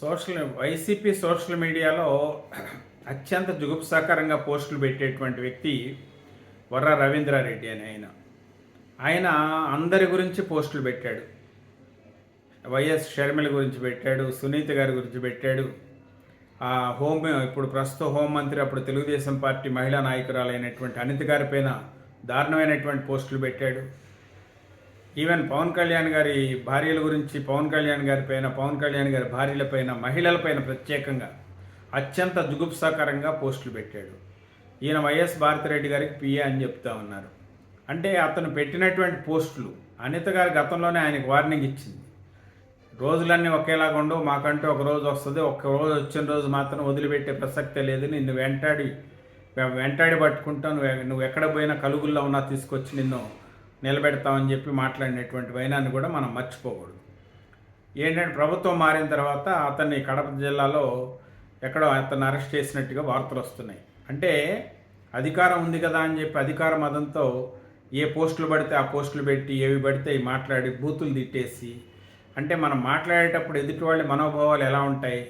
Social YCP social మీడియాలో అత్యంత జుగుప్సాకరంగా పోస్టులు పెట్టేటువంటి వ్యక్తి వర్ర రవీంద్రారెడ్డి అని ఆయన. ఆయన అందరి గురించి పోస్టులు పెట్టాడు. వైఎస్ షర్మిల గురించి పెట్టాడు సునీత గారి గురించి పెట్టాడు. ఆ హోమ్ ఇప్పుడు ప్రస్తుత హోంమంత్రి అప్పుడు తెలుగుదేశం పార్టీ మహిళా నాయకురాలైనటువంటి అనిత గారి పైన దారుణమైనటువంటి పోస్టులు పెట్టాడు. ఈవెన్ పవన్ కళ్యాణ్ గారి భార్యల గురించి పవన్ కళ్యాణ్ గారి పైన పవన్ కళ్యాణ్ గారి భార్యల పైన ప్రత్యేకంగా అత్యంత జుగుప్సాకరంగా పోస్టులు పెట్టాడు. ఈయన వైఎస్ భారతిరెడ్డి గారికి పిఏ అని చెప్తా ఉన్నారు. అంటే అతను పెట్టినటువంటి పోస్టులు అనిత గారి గతంలోనే ఆయనకు వార్నింగ్ ఇచ్చింది. రోజులన్నీ ఒకేలాగా ఉండవు మాకంటూ ఒక రోజు వస్తుంది ఒక రోజు వచ్చిన రోజు మాత్రం వదిలిపెట్టే ప్రసక్తే లేదు నిన్ను వెంటాడి వెంటాడి పట్టుకుంటాను నువ్వు ఎక్కడ పోయినా కలుగుల్లో ఉన్నా తీసుకొచ్చి నిన్ను నిలబెడతామని చెప్పి మాట్లాడినటువంటి వైనాన్ని కూడా మనం మర్చిపోకూడదు. ఏంటంటే ప్రభుత్వం మారిన తర్వాత అతన్ని కడప జిల్లాలో ఎక్కడో అతన్ని అరెస్ట్ చేసినట్టుగా వార్తలు వస్తున్నాయి. అంటే అధికారం ఉంది కదా అని చెప్పి అధికార మదంతో ఏ పోస్టులు పడితే ఆ పోస్టులు పెట్టి ఏవి పడితే మాట్లాడి బూతులు తిట్టేసి అంటే మనం మాట్లాడేటప్పుడు ఎదుటి వాళ్ళ మనోభావాలు ఎలా ఉంటాయి?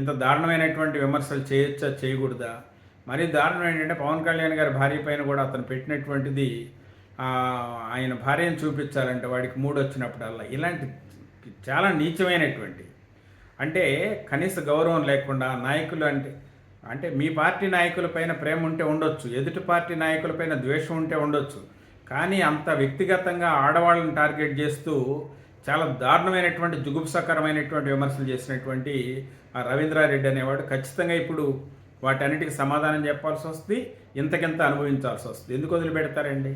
ఇంత దారుణమైనటువంటి విమర్శలు చేయొచ్చా చేయకూడదా? మరీ దారుణం ఏంటంటే పవన్ కళ్యాణ్ గారి భార్య పైన కూడా అతను పెట్టినటువంటిది ఆయన భార్యను చూపించాలంటే వాడికి మూడు వచ్చినప్పుడల్లా ఇలాంటి చాలా నీచమైనటువంటి అంటే కనీస గౌరవం లేకుండా నాయకులు అంటే అంటే మీ పార్టీ నాయకులపైన ప్రేమ ఉంటే ఉండొచ్చు ఎదుటి పార్టీ నాయకులపైన ద్వేషం ఉంటే ఉండొచ్చు కానీ అంత వ్యక్తిగతంగా ఆడవాళ్ళని టార్గెట్ చేస్తూ చాలా దారుణమైనటువంటి జుగుప్సకరమైనటువంటి విమర్శలు చేసినటువంటి ఆ రవీంద్రారెడ్డి అనేవాడు ఖచ్చితంగా ఇప్పుడు వాటన్నిటికి సమాధానం చెప్పాల్సి వస్తుంది ఇంతకింత అనుభవించాల్సి వస్తుంది. ఎందుకు వదిలిపెడతారండి?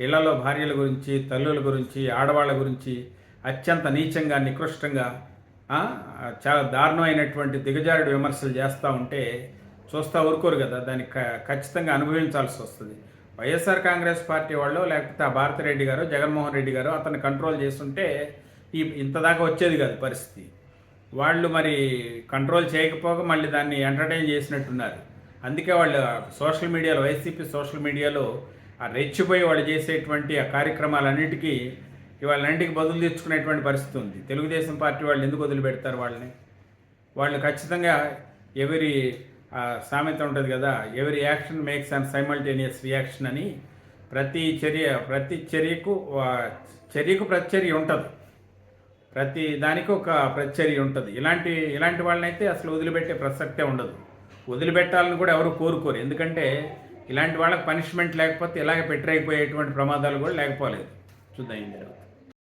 ఇళ్ళలో భార్యల గురించి తల్లుల గురించి ఆడవాళ్ళ గురించి అత్యంత నీచంగా నికృష్టంగా చాలా దారుణమైనటువంటి దిగజారుడు విమర్శలు చేస్తూ ఉంటే చూస్తూ ఊరుకోరు కదా. దాన్ని క- ఖచ్చితంగా అనుభవించాల్సి వస్తుంది. వైఎస్ఆర్ కాంగ్రెస్ పార్టీ వాళ్ళు లేకపోతే ఆ భారతిరెడ్డి గారు జగన్మోహన్ రెడ్డి గారు అతన్ని కంట్రోల్ చేస్తుంటే ఈ ఇంత దాకా వచ్చేది కాదు పరిస్థితి. వాళ్ళు మరి కంట్రోల్ చేయకపోక మళ్ళీ దాన్ని ఎంటర్టైన్ చేసినట్టున్నారు. అందుకే వాళ్ళు సోషల్ మీడియాలో వైసీపీ సోషల్ మీడియాలో ఆ రెచ్చిపోయి వాళ్ళు చేసేటువంటి ఆ కార్యక్రమాలన్నిటికీ ఇవాళన్నింటికి బదులు తెచ్చుకునేటువంటి పరిస్థితి ఉంది. తెలుగుదేశం పార్టీ వాళ్ళు ఎందుకు వదిలిపెడతారు వాళ్ళని? వాళ్ళు ఖచ్చితంగా ఎవరి ఆ, సామెత ఉంటుంది కదా ఎవరి action makes and simultaneous reaction అని ప్రతి చర్య ప్రతి చర్యకు చర్యకు ప్రతిచర్య ఉంటుంది. ప్రతి దానికి ఒక ప్రతిచర్య ఉంటుంది. ఇలాంటి ఇలాంటి వాళ్ళనైతే అసలు వదిలిపెట్టే ప్రసక్తే ఉండదు. వదిలిపెట్టాలని కూడా ఎవరు కోరుకోరు. ఎందుకంటే ఇలాంటి వాళ్ళకి పనిష్మెంట్ లేకపోతే ఇలాగ పెట్టరైపోయేటువంటి ప్రమాదాలు కూడా లేకపోలేదు. చూద్దాం ఏం జరుగుతుంది